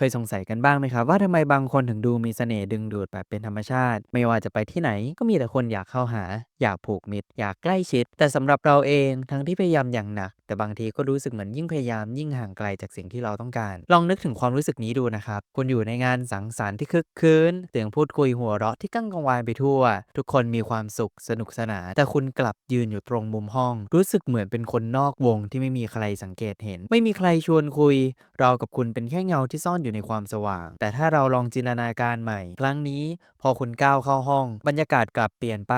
เคยสงสัยกันบ้างไหมครับ ว่าทำไมบางคนถึงดูมีเสน่ห์ดึงดูดแบบเป็นธรรมชาติ ไม่ว่าจะไปที่ไหนก็มีแต่คนอยากเข้าหา อยากผูกมิตร อยากใกล้ชิด แต่สำหรับเราเองทั้งที่พยายามอย่างหนัก แต่บางทีก็รู้สึกเหมือนยิ่งพยายามยิ่งห่างไกลจากสิ่งที่เราต้องการ ลองนึกถึงความรู้สึกนี้ดูนะครับ คุณอยู่ในงานสังสรรค์ที่คึกคืนเสียงพูดคุยหัวเราะที่ก้างกังวานไปทั่ว ทุกคนมีความสุขสนุกสนานแต่คุณกลับยืนอยู่ตรงมุมห้อง รู้สึกเหมือนเป็นคนนอกวงที่ไม่มีใครสังเกตเห็น ไม่มีใครชวนคุย เรากับคุณเป็นแค่เงาที่ซ่อนอยู่ในความสว่าง แต่ถ้าเราลองจินตนาการใหม่ ครั้งนี้พอคุณก้าวเข้าห้อง บรรยากาศกลับเปลี่ยนไป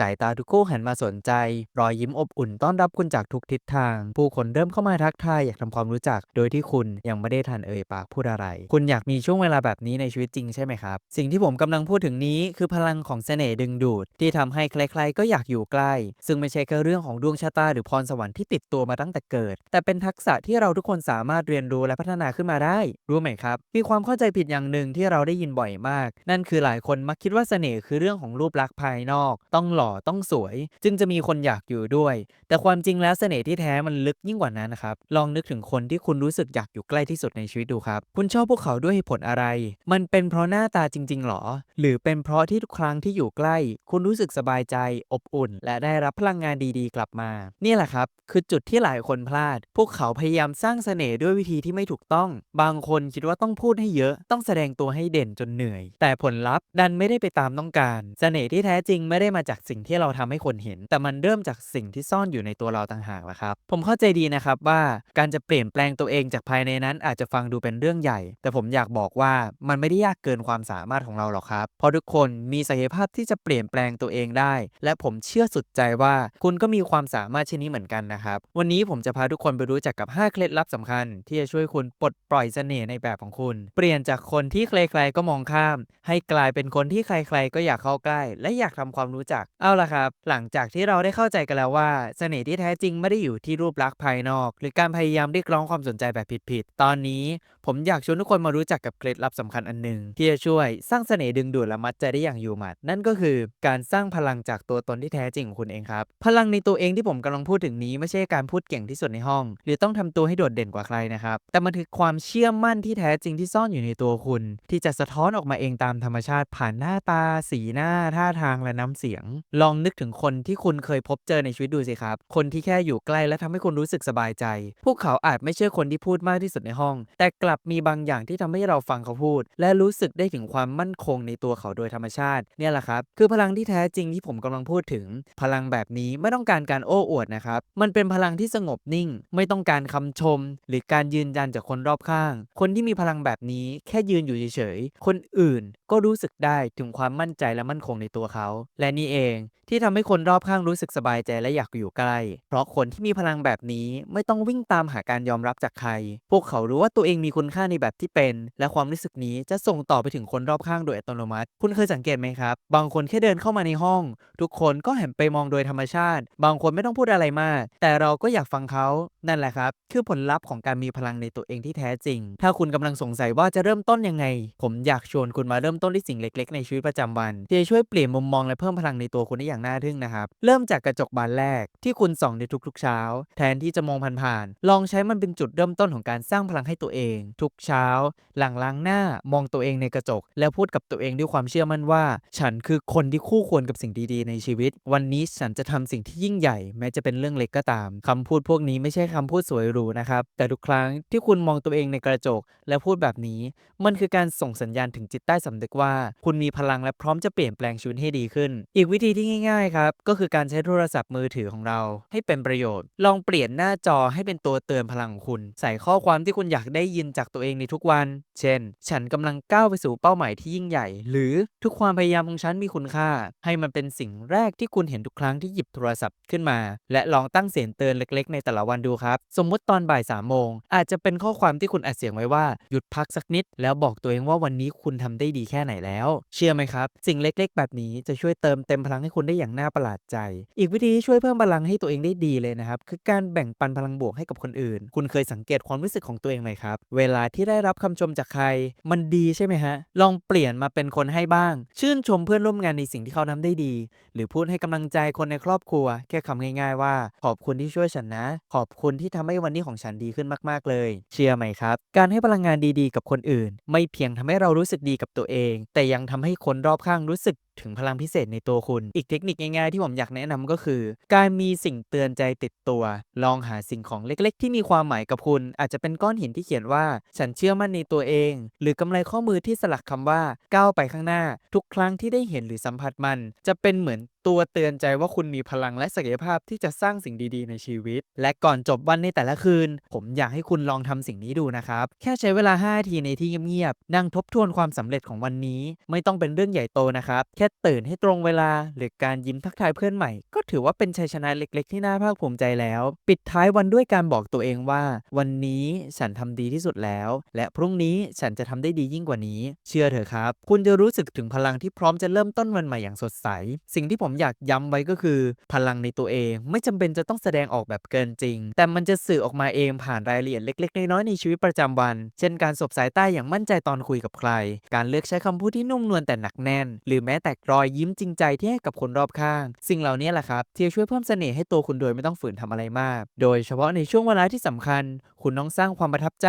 สายตาทุกคู่หันมาสนใจ รอยยิ้มอบอุ่นต้อนรับคุณจากทุกทิศทาง ผู้คนเริ่มเข้ามาทักทายอยากทำความรู้จัก โดยที่คุณยังไม่ได้ทันเอ่ยปากพูดอะไร คุณอยากมีช่วงเวลาแบบนี้ในชีวิตจริงใช่ไหมครับ สิ่งที่ผมกำลังพูดถึงนี้คือพลังของเสน่ห์ดึงดูด ที่ทำให้ใครๆก็อยากอยู่ใกล้ ซึ่งไม่ใช่แค่เรื่องของดวงชะตาหรือพรสวรรค์ที่ติดตัวมาตั้งแต่เกิด แต่เป็นทักษะที่เราทุกคนสามารถเรียนรู้และพัฒนาขึ้นมาได้ รู้ไหมครับมีความเข้าใจผิดอย่างหนึ่งที่เราได้ยินบ่อยมาก นั่นคือหลายคนมักคิดว่าเสน่ห์คือเรื่องของรูปลักษณ์ภายนอก ต้องหล่อต้องสวย จึงจะมีคนอยากอยู่ด้วย แต่ความจริงแล้วเสน่ห์ที่แท้มันลึกยิ่งกว่านั้นนะครับลองนึกถึงคนที่คุณรู้สึกอยากอยู่ใกล้ที่สุดในชีวิตดูครับ คุณชอบพวกเขาด้วยเหตุผลอะไร มันเป็นเพราะหน้าตาจริง ๆหรอ หรือเป็นเพราะที่ทุกครั้งที่อยู่ใกล้ คุณรู้สึกสบายใจ อบอุ่น และได้รับพลังงานดีๆ กลับมา นี่แหละครับ คือจุดที่หลายคนพลาด พวกเขาพยายามสร้างเสน่ห์ด้วยวิธีที่ไม่ถูกต้อง บางคนคิดว่าต้องพูดให้เยอะ ต้องแสดงตัวให้เด่นจนเหนื่อย แต่ผลลัพธ์ดันไม่ได้ไปตามต้องการเสน่ห์ที่แท้จริงไม่ได้มาจากสิ่งที่เราทำให้คนเห็น แต่มันเริ่มจากสิ่งที่ซ่อนอยู่ในตัวเราต่างหากละครับ ผมเข้าใจดีนะครับว่าการจะเปลี่ยนแปลงตัวเองจากภายในนั้นอาจจะฟังดูเป็นเรื่องใหญ่ แต่ผมอยากบอกว่ามันไม่ได้ยากเกินความสามารถของเราหรอกครับเพราะทุกคนมีศักยภาพที่จะเปลี่ยนแปลงตัวเองได้ และผมเชื่อสุดใจว่าคุณก็มีความสามารถเช่นนี้เหมือนกันนะครับ วันนี้ผมจะพาทุกคนไปรู้จักกับ 5 เคล็ดลับสำคัญ ที่จะช่วยคุณปลดปล่อยเสน่ห์ในแบบของคุณ เปลี่ยนจากคนที่ใครๆก็มองข้าม ให้กลายเป็นคนที่ใครๆ ก็อยากเข้าใกล้ และอยากทำความรู้จัก เอาล่ะครับ หลังจากที่เราได้เข้าใจกันแล้วว่า เสน่ห์ที่แท้จริงไม่ได้อยู่ที่รูปลักษณ์ภายนอก หรือการพยายามเรียกร้องความสนใจแบบผิดๆ ตอนนี้ ผมอยากชวนทุกคนมารู้จักกับเคล็ดลับสำคัญอันหนึ่งที่จะช่วยสร้างเสน่ห์ดึงดูดและมัดใจได้อย่างอยู่หมัด นั่นก็คือการสร้างพลังจากตัวตนที่แท้จริงของคุณเองครับ พลังในตัวเองที่ผมกำลังพูดถึงนี้ไม่ใช่การพูดเก่งที่สุดในห้อง หรือต้องทำตัวให้โดดเด่นกว่าใครนะครับ แต่มันคือความเชื่อมั่นที่แท้จริงที่ซ่อนอยู่ในตัวคุณ ที่จะสะท้อนออกมาเองตามธรรมชาติผ่านหน้าตา สีหน้า ท่าทางและน้ำเสียง ลองนึกถึงคนที่คุณเคยพบเจอในชีวิตดูสิครับ คนที่แค่อยู่ใกล้และทำให้คุณรู้สึกสบายใจ พวกเขาอาจไม่ใช่คนที่พูดมากที่สุดในห้อง แต่กลับมีบางอย่างที่ทำให้เราฟังเขาพูด และรู้สึกได้ถึงความมั่นคงในตัวเขาโดยธรรมชาติเนี่ยแหละครับ คือพลังที่แท้จริงที่ผมกำลังพูดถึง พลังแบบนี้ไม่ต้องการการโอ้อวดนะครับ มันเป็นพลังที่สงบนิ่ง ไม่ต้องการคำชม หรือการยืนยันจากคนรอบข้าง คนที่มีพลังแบบนี้แค่ยืนอยู่เฉยๆ คนอื่นก็รู้สึกได้ถึงความมั่นใจและมั่นคงในตัวเขา และนี่เองที่ทำให้คนรอบข้างรู้สึกสบายใจและอยากอยู่ใกล้ เพราะคนที่มีพลังแบบนี้ไม่ต้องวิ่งตามหาการยอมรับจากใคร พวกเขารู้ว่าตัวเองมีคุณค่าในแบบที่เป็น และความรู้สึกนี้จะส่งต่อไปถึงคนรอบข้างโดยอัตโนมัติ คุณเคยสังเกตไหมครับ บางคนแค่เดินเข้ามาในห้อง ทุกคนก็หันไปมองโดยธรรมชาติ บางคนไม่ต้องพูดอะไรมาก แต่เราก็อยากฟังเขา นั่นแหละครับ คือผลลัพธ์ของการมีพลังในตัวเองที่แท้จริง ถ้าคุณกำลังสงสัยว่าจะเริ่มต้นยังไง ผมอยากชวนคุณมาเริ่มต้นที่สิ่งเล็ก ๆ ในชีวิตประจำวันที่จะช่วยเปลี่ยนมุมมองและเพิ่มพลังในตัวคุณได้อย่างน่าทึ่งนะครับ เริ่มจากกระจกบานแรกที่คุณส่องในทุกๆ เช้า แทนที่จะมองผ่านๆลองใช้มันเป็นจุดเริ่มต้นของการสร้างพลังให้ตัวเองทุกเช้า หลังล้างหน้ามองตัวเองในกระจก แล้วพูดกับตัวเองด้วยความเชื่อมั่นว่า ฉันคือคนที่คู่ควรกับสิ่งดีๆ ในชีวิต วันนี้ฉันจะทำสิ่งที่ยิ่งใหญ่ แม้จะเป็นเรื่องเล็กก็ตามคำพูดพวกนี้ไม่ใช่คำพูดสวยหรูนะครับ แต่ทุกครั้งที่คุณมองตัวเองในกระจก และพูดแบบนี้ มันคือการส่งสัญญาณถึงจิตใต้สำนึกว่า คุณมีพลังและพร้อมจะเปลี่ยนแปลงชีวิตให้ดีขึ้น อีกวิธีที่ง่ายๆครับก็คือการใช้โทรศัพท์มือถือของเรา ให้เป็นประโยชน์ ลองเปลี่ยนหน้าจอให้เป็นตัวเตือนพลังของคุณ ใส่ข้อความที่คุณอยากได้ยินจากตัวเองในทุกวัน เช่น ฉันกำลังก้าวไปสู่เป้าหมายที่ยิ่งใหญ่ หรือทุกความพยายามของฉันมีคุณค่า ให้มันเป็นสิ่งแรกที่คุณเห็นทุกครั้งที่หยิบโทรศัพท์ขึ้นมา และลองตั้งเสียงเตือนเล็ก ๆ ในแต่ละวันดูครับ สมมุติตอนบ่ายสามโมงอาจจะเป็นข้อความที่คุณอัดเสียงไว้ว่า หยุดพักสักนิด แล้วบอกตัวเองว่าวันนี้คุณทำได้ดีแค่ไหนแล้ว เชื่อไหมครับ สิ่งเล็ก ๆ แบบนี้จะช่วยเติมเต็มพลังให้คุณได้อย่างน่าประหลาดใจ อีกวิธีที่ช่วยเพิ่มพลังให้ตัวเองได้ดีเลยนะครับคือการแบ่งปันพลังบวกให้กับคนอื่น คุณเคยสังเกตความรู้สึกของตัวเองไหมครับ เวลลาที่ได้รับคำชมจากใคร มันดีใช่ไหมฮะ ลองเปลี่ยนมาเป็นคนให้บ้าง ชื่นชมเพื่อนร่วมงานในสิ่งที่เขาทำได้ดี หรือพูดให้กำลังใจคนในครอบครัว แค่คำง่าย ๆ ว่า ขอบคุณที่ช่วยฉันนะ ขอบคุณที่ทำให้วันนี้ของฉันดีขึ้นมากๆเลย เชื่อไหมครับ การให้พลังงานดีๆ กับคนอื่น ไม่เพียงทำให้เรารู้สึกดีกับตัวเอง แต่ยังทำให้คนรอบข้างรู้สึก ถึงพลังพิเศษในตัวคุณ อีกเทคนิคง่ายๆที่ผมอยากแนะนำก็คือ การมีสิ่งเตือนใจติดตัว ลองหาสิ่งของเล็กๆ ที่มีความหมายกับคุณ อาจจะเป็นก้อนหินที่เขียนว่า ฉันเชื่อมั่นในตัวเอง หรือกำไรข้อมือที่สลักคำว่าก้าวไปข้างหน้า ทุกครั้งที่ได้เห็นหรือสัมผัสมัน จะเป็นเหมือน ตัวเตือนใจว่าคุณมีพลังและศักยภาพที่จะสร้างสิ่งดีๆ ในชีวิต และก่อนจบวันในแต่ละคืน ผมอยากให้คุณลองทำสิ่งนี้ดูนะครับ แค่ใช้เวลา 5 นาทีในที่เงียบๆนั่งทบทวนความสำเร็จของวันนี้ ไม่ต้องเป็นเรื่องใหญ่โตนะครับ แค่ตื่นให้ตรงเวลา หรือการยิ้มทักทายเพื่อนใหม่ ก็ถือว่าเป็นชัยชนะเล็ก ๆ ที่น่าภาคภูมิใจแล้ว ปิดท้ายวันด้วยการบอกตัวเองว่า วันนี้ฉันทำดีที่สุดแล้ว และพรุ่งนี้ฉันจะทำได้ดียิ่งกว่านี้ เชื่อเถอะครับ คุณจะรู้สึกถึงพลังที่พร้อมจะเริ่มต้นวันใหม่อย่างสดใส สิ่งที่ผมอยากย้ำไว้ก็คือ พลังในตัวเอง ไม่จำเป็นจะต้องแสดงออกแบบเกินจริง แต่มันจะสื่อออกมาเองผ่านรายละเอียดเล็ก ๆ น้อยๆในชีวิตประจำวัน เช่นการสบสายตาอย่างมั่นใจตอนคุยกับใคร การเลือกใช้คำพูดที่นุ่มนวลแต่หนักแน่น หรือแม้แต่รอยยิ้มจริงใจที่ให้กับคนรอบข้าง สิ่งเหล่านี้แหละครับที่จะช่วยเพิ่มเสน่ห์ให้ตัวคุณโดยไม่ต้องฝืนทำอะไรมาก โดยเฉพาะในช่วงเวลาที่สำคัญ คุณต้องสร้างความประทับใจ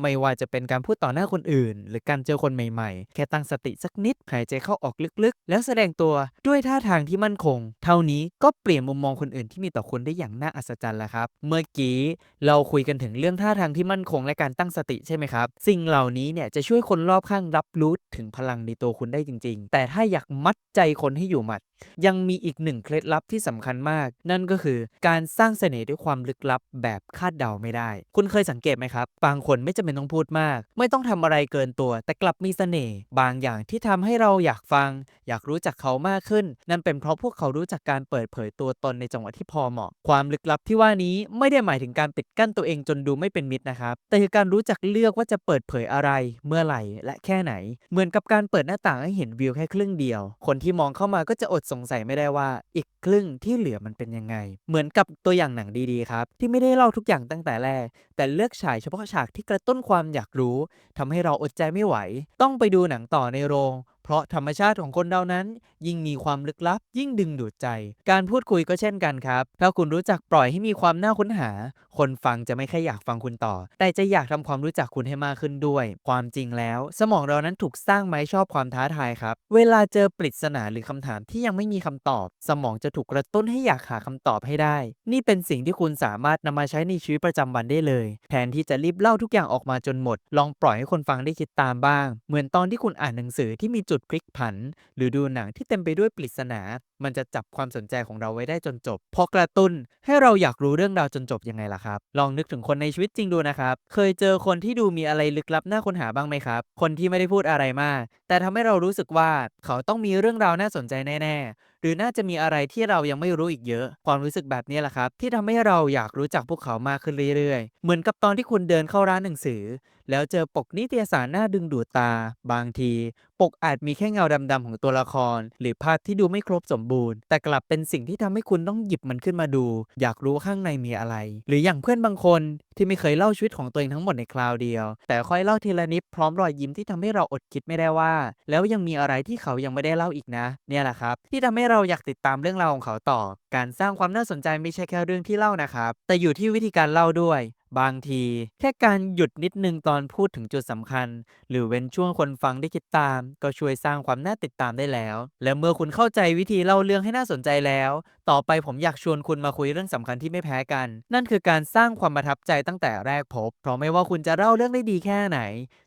ไม่ว่าจะเป็นการพูดต่อหน้าคนอื่น หรือการเจอคนใหม่ๆ แค่ตั้งสติสักนิด หายใจเข้าออกลึกๆ แล้วแสดงตัวด้วยท่าทางที่มั่นคง เท่านี้ก็เปลี่ยนมุมมองคนอื่นที่มีต่อคุณได้อย่างน่าอัศจรรย์แล้วครับ เมื่อกี้เราคุยกันถึงเรื่องท่าทางที่มั่นคงและการตั้งสติใช่ไหมครับ สิ่งเหล่านี้เนี่ยจะช่วยคนรอบข้างรับรู้ถึงพลังในตัวคุณได้จริง ๆ แต่ถ้าอยากมัดใจคนให้อยู่หมัดยังมีอีกหนึ่งเคล็ดลับที่สำคัญมาก นั่นก็คือการสร้างเสน่ห์ด้วยความลึกลับแบบคาดเดาไม่ได้ คุณเคยสังเกตไหมครับ บางคนไม่จำเป็นต้องพูดมาก ไม่ต้องทำอะไรเกินตัว แต่กลับมีเสน่ห์บางอย่างที่ทำให้เราอยากฟัง อยากรู้จักเขามากขึ้น นั่นเป็นเพราะพวกเขารู้จักการเปิดเผยตัวตนในจังหวะที่พอเหมาะ ความลึกลับที่ว่านี้ไม่ได้หมายถึงการปิดกั้นตัวเองจนดูไม่เป็นมิตรนะครับ แต่คือการรู้จักเลือกว่าจะเปิดเผยอะไร เมื่อไหร่และแค่ไหน เหมือนกับการเปิดหน้าต่างให้เห็นวิวแค่ครึ่งเดียว คนที่มองเข้ามาก็จะอดสงสัยไม่ได้ว่าอีกครึ่งที่เหลือมันเป็นยังไง เหมือนกับตัวอย่างหนังดีๆครับ ที่ไม่ได้เล่าทุกอย่างตั้งแต่แรก แต่เลือกฉายเฉพาะฉากที่กระตุ้นความอยากรู้ทำให้เราอดใจไม่ไหว ต้องไปดูหนังต่อในโรง เพราะธรรมชาติของคนเรานั้น ยิ่งมีความลึกลับ ยิ่งดึงดูดใจ การพูดคุยก็เช่นกันครับ ถ้าคุณรู้จักปล่อยให้มีความน่าค้นหา คนฟังจะไม่แค่อยากฟังคุณต่อ แต่จะอยากทำความรู้จักคุณให้มากขึ้นด้วย ความจริงแล้ว สมองเรานั้นถูกสร้างมาชอบความท้าทายครับ เวลาเจอปริศนาหรือคำถามที่ยังไม่มีคำตอบ สมองจะถูกกระตุ้นให้อยากหาคำตอบให้ได้ นี่เป็นสิ่งที่คุณสามารถนำมาใช้ในชีวิตประจำวันได้เลย แทนที่จะรีบเล่าทุกอย่างออกมาจนหมด ลองปล่อยให้คนฟังได้คิดตามบ้าง เหมือนตอนที่คุณอ่านหนังสือที่มีจุดพลิกผัน หรือดูหนังที่เต็มไปด้วยปริศนา มันจะจับความสนใจของเราไว้ได้จนจบ พอกระตุ้นให้เราอยากรู้เรื่องราวจนจบยังไงล่ะครับ ลองนึกถึงคนในชีวิตจริงดูนะครับ เคยเจอคนที่ดูมีอะไรลึกลับน่าค้นหาบ้างไหมครับ คนที่ไม่ได้พูดอะไรมาก แต่ทำให้เรารู้สึกว่าเขาต้องมีเรื่องราวน่าสนใจแน่ๆ หรือน่าจะมีอะไรที่เรายังไม่รู้อีกเยอะ ความรู้สึกแบบนี้แหละครับ ที่ทำให้เราอยากรู้จักพวกเขามากขึ้นเรื่อยๆ เหมือนกับตอนที่คุณเดินเข้าร้านหนังสือ แล้วเจอปกนิตยสารน่าดึงดูดตา บางที ปกอาจมีแค่เงาดำๆของตัวละคร หรือภาพที่ดูไม่ครบสมบูรณ์ แต่กลับเป็นสิ่งที่ทำให้คุณต้องหยิบมันขึ้นมาดู อยากรู้ข้างในมีอะไร หรืออย่างเพื่อนบางคนที่ไม่เคยเล่าชีวิตของตัวเองทั้งหมดในคราวเดียว แต่ค่อยเล่าทีละนิดพร้อมรอยยิ้มที่ทำให้เราอดคิดไม่ได้ว่า แล้วยังมีอะไรที่เขายังไม่ได้เล่าอีกนะ เนี่ยแหละครับ ที่ทำให้เราอยากติดตามเรื่องราวของเขาต่อ การสร้างความน่าสนใจไม่ใช่แค่เรื่องที่เล่านะครับ แต่อยู่ที่วิธีการเล่าด้วยบางที แค่การหยุดนิดนึงตอนพูดถึงจุดสำคัญ หรือเว้นช่วงคนฟังได้คิดตาม ก็ช่วยสร้างความน่าติดตามได้แล้ว และเมื่อคุณเข้าใจวิธีเล่าเรื่องให้น่าสนใจแล้ว ต่อไปผมอยากชวนคุณมาคุยเรื่องสำคัญที่ไม่แพ้กัน นั่นคือการสร้างความประทับใจตั้งแต่แรกพบ เพราะไม่ว่าคุณจะเล่าเรื่องได้ดีแค่ไหน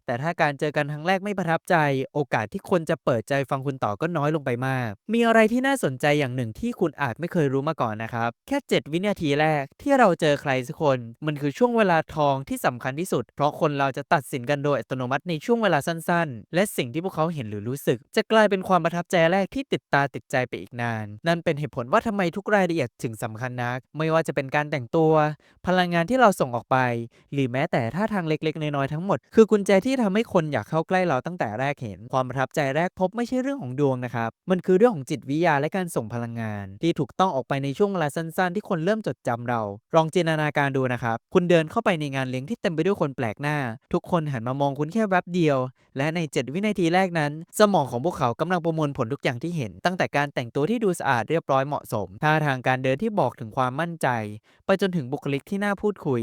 แต่ถ้าการเจอกันครั้งแรกไม่ประทับใจ โอกาสที่คนจะเปิดใจฟังคุณต่อก็น้อยลงไปมาก มีอะไรที่น่าสนใจอย่างหนึ่งที่คุณอาจไม่เคยรู้มาก่อนนะครับ แค่ 7 วินาทีแรกที่เราเจอใครสักคน มันคือช่วงเวลาทองที่สำคัญที่สุด เพราะคนเราจะตัดสินกันโดยอัตโนมัติในช่วงเวลาสั้น ๆ และสิ่งที่พวกเขาเห็นหรือรู้สึก จะกลายเป็นความประทับใจแรกที่ติดตาติดใจไปอีกนาน นั่นเป็นเหตุผลว่าทำไมทุกรายละเอียดถึงสำคัญนัก ไม่ว่าจะเป็นการแต่งตัว พลังงานที่เราส่งออกไป หรือแม้แต่ท่าทางเล็กๆ น้อยๆทั้งหมด คือกุญแจที่ทำให้คนอยากเข้าใกล้เราตั้งแต่แรกเห็น ความประทับใจแรกพบไม่ใช่เรื่องของดวงนะครับ มันคือเรื่องของจิตวิทยาและการส่งพลังงาน ที่ถูกต้องออกไปในช่วงเวลาสั้นๆ ที่คนเริ่มจดจำเรา ลองจินตนาการดูนะครับ คุณเดินเข้าไปในงานเลี้ยงที่เต็มไปด้วยคนแปลกหน้า ทุกคนหันมามองคุณแค่แวบเดียว และใน 7 วินาทีแรกนั้น สมองของพวกเขากำลังประมวลผลทุกอย่างที่เห็น ตั้งแต่การแต่งตัวที่ดูสะอาดเรียบร้อยเหมาะสมท่าทางการเดินที่บอกถึงความมั่นใจ ไปจนถึงบุคลิกที่น่าพูดคุย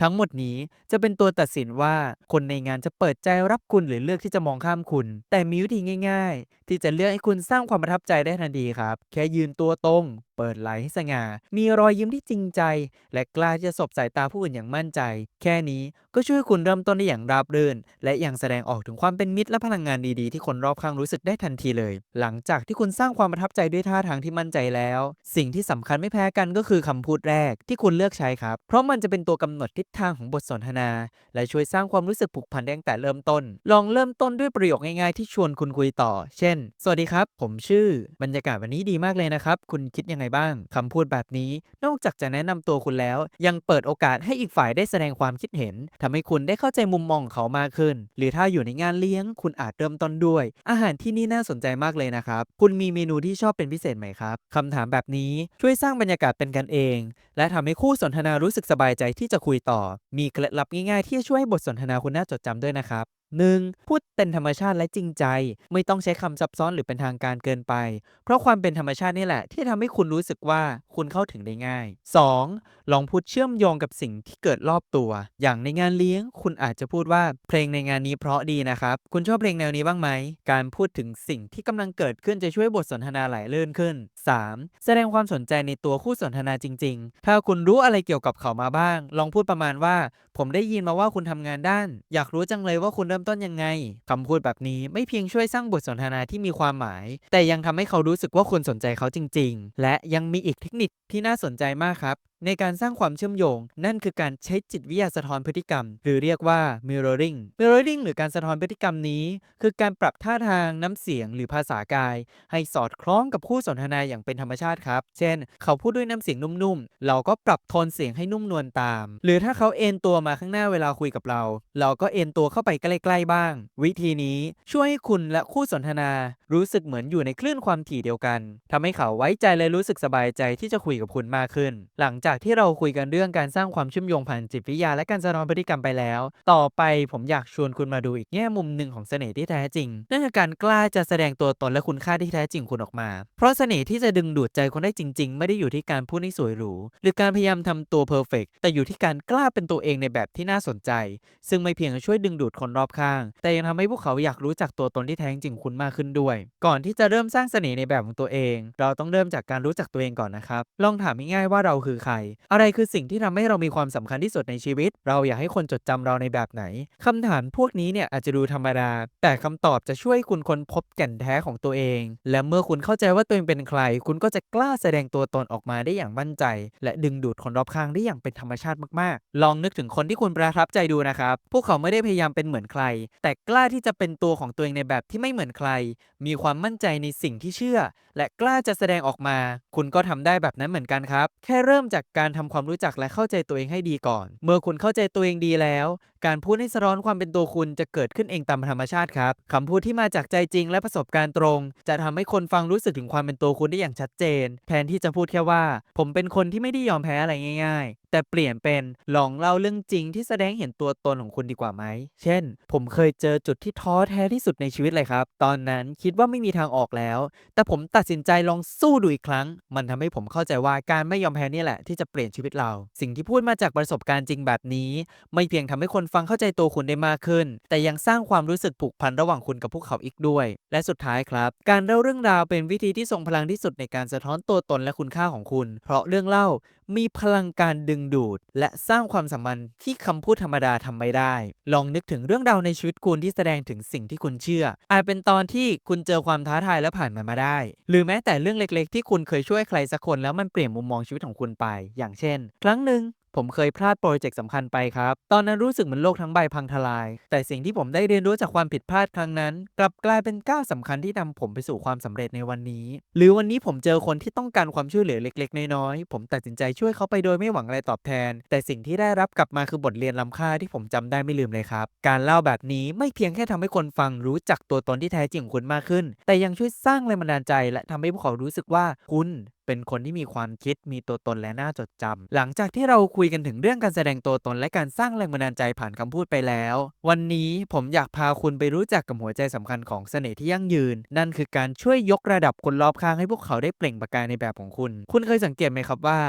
ทั้งหมดนี้จะเป็นตัวตัดสินว่าคนในงานจะเปิดใจรับคุณหรือเลือกที่จะมองข้ามคุณ แต่มีวิธีง่าย ๆ ที่จะเลือกให้คุณสร้างความประทับใจได้ทันทีครับ แค่ยืนตัวตรง เปิดไหลให้สง่า มีรอยยิ้มที่จริงใจ และกล้าที่จะสบสายตาผู้อื่นอย่างมั่นใจ แค่นี้ก็ช่วยคุณเริ่มต้นได้อย่างราบรื่น และยังแสดงออกถึงความเป็นมิตรและพลังงานดีๆ ที่คนรอบข้างรู้สึกได้ทันทีเลย หลังจากที่คุณสร้างความประทับใจด้วยท่าทางที่มั่นใจแล้ว สิ่งที่สำคัญไม่แพ้กันก็คือคำพูดแรกที่คุณเลือกใช้ครับ เพราะมันจะเป็นตัวกำหนดทิศทางของบทสนทนา และช่วยสร้างความรู้สึกผูกพันได้ตั้งแต่เริ่มต้น ลองเริ่มต้นด้วยประโยคง่ายๆที่ชวนคุณคุยต่อ เช่น สวัสดีครับ ผมชื่อบรรยากาศวันนี้ดีมากเลยนะครับ คุณคิดยังไงบ้างคำพูดแบบนี้นอกจากจะแนะนำตัวคุณแล้ว ยังเปิดโอกาสให้อีกฝ่ายได้แสดงความคิดเห็นทำให้คุณได้เข้าใจมุมมองเขามากขึ้น หรือถ้าอยู่ในงานเลี้ยง คุณอาจเริ่มต้นด้วย อาหารที่นี่น่าสนใจมากเลยนะครับ คุณมีเมนูที่ชอบเป็นพิเศษไหมครับคำถามแบบนี้ช่วยสร้างบรรยากาศเป็นกันเอง และทำให้คู่สนทนารู้สึกสบายใจที่จะคุยต่อ มีเคล็ดลับง่ายๆที่จะช่วยให้บทสนทนาคุณน่าจดจำด้วยนะครับ 1. พูดเป็นธรรมชาติและจริงใจ ไม่ต้องใช้คำซับซ้อนหรือเป็นทางการเกินไป เพราะความเป็นธรรมชาตินี่แหละ ที่ทำให้คุณรู้สึกว่าคุณเข้าถึงได้ง่าย 2. ลองพูดเชื่อมโยงกับสิ่งที่เกิดรอบตัว อย่างในงานเลี้ยง คุณอาจจะพูดว่าเพลงในงานนี้เพราะดีนะครับ คุณชอบเพลงแนวนี้บ้างไหม การพูดถึงสิ่งที่กำลังเกิดขึ้นจะช่วยบทสนทนาไหลลื่นขึ้น 3. แสดงความสนใจในตัวคู่สนทนาจริง ๆ ถ้าคุณรู้อะไรเกี่ยวกับเขามาบ้าง ลองพูดประมาณว่า ผมได้ยินมาว่าคุณทำงานด้าน อยากรู้จังเลยว่าคุณริ่มต้นยังไงคำพูดแบบนี้ไม่เพียงช่วยสร้างบทสนทนาที่มีความหมาย แต่ยังทำให้เขารู้สึกว่าคุณสนใจเขาจริง ๆ และยังมีอีกเทคนิคที่น่าสนใจมากครับในการสร้างความเชื่อมโยง นั่นคือการใช้จิตวิทยาสะท้อนพฤติกรรม หรือเรียกว่า mirroring mirroring หรือการสะท้อนพฤติกรรมนี้ คือการปรับท่าทางน้ำเสียงหรือภาษากาย ให้สอดคล้องกับคู่สนทนาอย่างเป็นธรรมชาติครับ เช่น เขาพูดด้วยน้ำเสียงนุ่มๆ เราก็ปรับโทนเสียงให้นุ่มนวลตาม หรือถ้าเขาเอนตัวมาข้างหน้าเวลาคุยกับเรา เราก็เอนตัวเข้าไปใกล้ๆบ้าง วิธีนี้ช่วยให้คุณและคู่สนทนา รู้สึกเหมือนอยู่ในคลื่นความถี่เดียวกันทำให้เขาไว้ใจและรู้สึกสบายใจที่จะคุยกับคุณมากขึ้น หลังจากที่เราคุยกันเรื่องการสร้างความเชื่อมโยงผ่านจิตวิทยาและการสะท้อนพฤติกรรมไปแล้ว ต่อไปผมอยากชวนคุณมาดูอีกแง่มุมหนึ่งของเสน่ห์ที่แท้จริง นั่นคือการกล้าจะแสดงตัวตนและคุณค่าที่แท้จริงคุณออกมา เพราะเสน่ห์ที่จะดึงดูดใจคนได้จริง ๆ ไม่ได้อยู่ที่การพูดให้สวยหรูหรือการพยายามทำตัวเพอร์เฟกแต่อยู่ที่การกล้าเป็นตัวเองในแบบที่น่าสนใจ ซึ่งไม่เพียงช่วยดึงดูดคนรอบข้าง แต่ยังทำให้พวกเขาอยากรู้จักตัวตนที่แท้จริงคุณมากขึ้นด้วย ก่อนที่จะเริ่มสร้างเสน่ห์ในแบบของตัวเอง เราต้องเริ่มจากการรู้จักตัวเองก่อนนะครับลองถามง่ายๆว่าเราคือใครอะไรคือสิ่งที่ทำให้เรามีความสำคัญที่สุดในชีวิต เราอยากให้คนจดจำเราในแบบไหนคำถามพวกนี้เนี่ยอาจจะดูธรรมดา แต่คำตอบจะช่วยคุณค้นพบแก่นแท้ของตัวเอง และเมื่อคุณเข้าใจว่าตัวเองเป็นใคร คุณก็จะกล้าแสดงตัวตนออกมาได้อย่างมั่นใจ และดึงดูดคนรอบข้างได้อย่างเป็นธรรมชาติมากๆ ลองนึกถึงคนที่คุณประทับใจดูนะครับ พวกเขาไม่ได้พยายามเป็นเหมือนใคร แต่กล้าที่จะเป็นตัวของตัวเองในแบบที่ไม่เหมือนใคร มีความมั่นใจในสิ่งที่เชื่อ และกล้าจะแสดงออกมา คุณก็ทำได้แบบนั้นเหมือนกันครับ แค่เริ่มจากการทำความรู้จักและเข้าใจตัวเองให้ดีก่อน เมื่อคุณเข้าใจตัวเองดีแล้ว การพูดให้สะท้อนความเป็นตัวคุณจะเกิดขึ้นเองตามธรรมชาติครับคำพูดที่มาจากใจจริงและประสบการณ์ตรง จะทำให้คนฟังรู้สึกถึงความเป็นตัวคุณได้อย่างชัดเจน แทนที่จะพูดแค่ว่า ผมเป็นคนที่ไม่ได้ยอมแพ้อะไรง่าย ๆ แต่เปลี่ยนเป็นลองเล่าเรื่องจริงที่แสดงเห็นตัวตนของคุณดีกว่าไหม เช่น ผมเคยเจอจุดที่ท้อแท้ที่สุดในชีวิตเลยครับ ตอนนั้นคิดว่าไม่มีทางออกแล้ว แต่ผมตัดสินใจลองสู้ดูอีกครั้ง มันทำให้ผมเข้าใจว่าการไม่ยอมแพ้นี่แหละที่จะเปลี่ยนชีวิตเรา สิ่งที่พูดมาจากประสบการณ์จริงแบบนี้ ไม่เพียงทำให้คนฟังเข้าใจตัวคุณได้มากขึ้น แต่ยังสร้างความรู้สึกผูกพันระหว่างคุณกับพวกเขาอีกด้วย และสุดท้ายครับ การเล่าเรื่องราวเป็นวิธีที่ทรงพลังที่สุดในการสะท้อนตัวตนและคุณค่าของคุณ เพราะเรื่องเล่า มีพลังการดึงดูด และสร้างความสัมพันธ์ที่คำพูดธรรมดาทำไม่ได้ ลองนึกถึงเรื่องราวในชีวิตคุณที่แสดงถึงสิ่งที่คุณเชื่อ อาจเป็นตอนที่คุณเจอความท้าทายและผ่านมันมาได้ หรือแม้แต่เรื่องเล็กๆ ที่คุณเคยช่วยใครสักคนแล้วมันเปลี่ยนมุมมองชีวิตของคุณไป อย่างเช่น ครั้งหนึ่ง ผมเคยพลาดโปรเจกต์สำคัญไปครับ ตอนนั้นรู้สึกเหมือนโลกทั้งใบพังทลาย แต่สิ่งที่ผมได้เรียนรู้จากความผิดพลาดครั้งนั้น กลับกลายเป็นก้าวสำคัญที่นำผมไปสู่ความสำเร็จในวันนี้ หรือวันนี้ผมเจอคนที่ต้องการความช่วยเหลือเล็ก ๆ น้อยๆผมตัดสินใจช่วยเขาไปโดยไม่หวังอะไรตอบแทน แต่สิ่งที่ได้รับกลับมาคือบทเรียนล้ำค่าที่ผมจำได้ไม่ลืมเลยครับ การเล่าแบบนี้ไม่เพียงแค่ทำให้คนฟังรู้จักตัวตนที่แท้จริงของคุณมากขึ้น แต่ยังช่วยสร้างแรงบันดาลใจ และทำให้พวกเขารู้สึกว่าคุณ เป็นคนที่มีความคิดมีตัวตนและน่าจดจำหลังจากที่เราคุยกันถึงเรื่องการแสดงตัวตนและการสร้างแรงบันดาลใจผ่านคำพูดไปแล้ว วันนี้ผมอยากพาคุณไปรู้จักกับหัวใจสำคัญของเสน่ห์ที่ยั่งยืน นั่นคือการช่วยยกระดับคนรอบข้างให้พวกเขาได้เปล่งประกายในแบบของคุณ คุณเคยสังเกตไหมครับว่า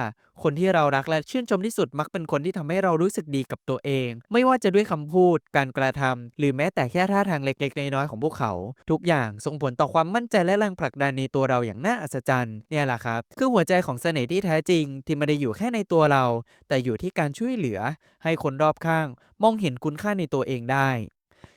คนที่เรารักและชื่นชมที่สุดมักเป็นคนที่ทำให้เรารู้สึกดีกับตัวเอง ไม่ว่าจะด้วยคำพูด การกระทำหรือแม้แต่แค่ท่าทางเล็กๆน้อยๆของพวกเขา ทุกอย่างส่งผลต่อความมั่นใจและแรงผลักดันในตัวเราอย่างน่าอัศจรรย์เนี่ยแหละครับคือหัวใจของเสน่ห์ที่แท้จริง ที่ไม่ได้อยู่แค่ในตัวเรา แต่อยู่ที่การช่วยเหลือ ให้คนรอบข้าง มองเห็นคุณค่าในตัวเองได้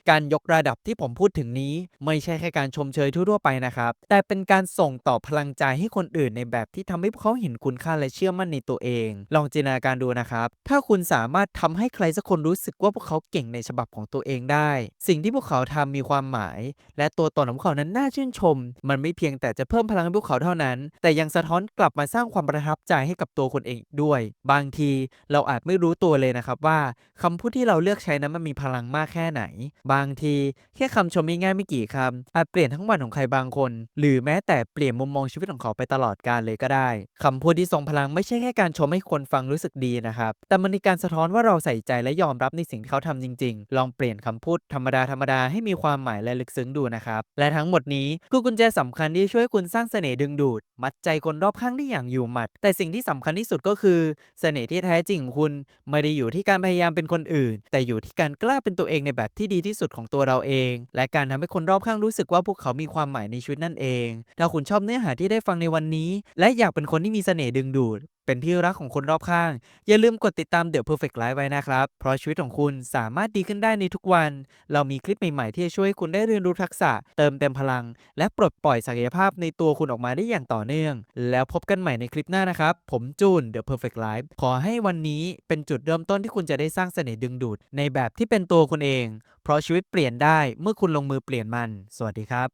การยกระดับที่ผมพูดถึงนี้ ไม่ใช่แค่การชมเชยทั่วๆไปนะครับ แต่เป็นการส่งต่อพลังใจให้คนอื่นในแบบที่ทำให้พวกเขาเห็นคุณค่าและเชื่อมั่นในตัวเอง ลองจินตนาการดูนะครับ ถ้าคุณสามารถทำให้ใครสักคนรู้สึกว่าพวกเขาเก่งในฉบับของตัวเองได้ สิ่งที่พวกเขาทำมีความหมาย และตัวตนของพวกเขานั้นน่าชื่นชม มันไม่เพียงแต่จะเพิ่มพลังให้พวกเขาเท่านั้น แต่ยังสะท้อนกลับมาสร้างความประทับใจให้กับตัวคนเองด้วย บางทีเราอาจไม่รู้ตัวเลยนะครับว่าคำพูดที่เราเลือกใช้นั้นมันมีพลังมากแค่ไหนบางที แค่คำชมง่ายๆไม่กี่คำอาจเปลี่ยนทั้งวันของใครบางคน หรือแม้แต่เปลี่ยนมุมมองชีวิตของเขาไปตลอดกาลเลยก็ได้คำพูดที่ทรงพลังไม่ใช่แค่การชมให้คนฟังรู้สึกดีนะครับ แต่มันเป็นการสะท้อนว่าเราใส่ใจและยอมรับในสิ่งที่เขาทำจริง ๆ ลองเปลี่ยนคำพูดธรรมดาธรรมดาๆให้มีความหมายและลึกซึ้งดูนะครับ และทั้งหมดนี้คือกุญแจสำคัญที่ช่วยคุณสร้างเสน่ห์ดึงดูด มัดใจคนรอบข้างได้อย่างอยู่หมัด แต่สิ่งที่สำคัญที่สุดก็คือเสน่ห์ที่แท้จริงของคุณ ไม่ได้อยู่ที่การพยายามเป็นคนอื่น แต่อยู่ที่การกล้าเป็นตัวเองในแบบที่ดีที่สุดสุดของตัวเราเอง และการทำให้คนรอบข้างรู้สึกว่าพวกเขามีความหมายในชีวิตนั่นเอง ถ้าคุณชอบเนื้อหาที่ได้ฟังในวันนี้ และอยากเป็นคนที่มีเสน่ห์ดึงดูด เป็นที่รักของคนรอบข้าง อย่าลืมกดติดตาม The Perfect Life ไว้นะครับ เพราะชีวิตของคุณสามารถดีขึ้นได้ในทุกวัน เรามีคลิปใหม่ๆ ที่จะช่วยคุณได้เรียนรู้ทักษะ เติมเต็มพลัง และปลดปล่อยศักยภาพในตัวคุณออกมาได้อย่างต่อเนื่อง แล้วพบกันใหม่ในคลิปหน้านะครับ ผมจูน The Perfect Life ขอให้วันนี้เป็นจุดเริ่มต้นที่คุณจะได้สร้างเสน่ห์ดึงดูด ในแบบที่เป็นตัวคุณเอง เพราะชีวิตเปลี่ยนได้เมื่อคุณลงมือเปลี่ยนมัน สวัสดีครับ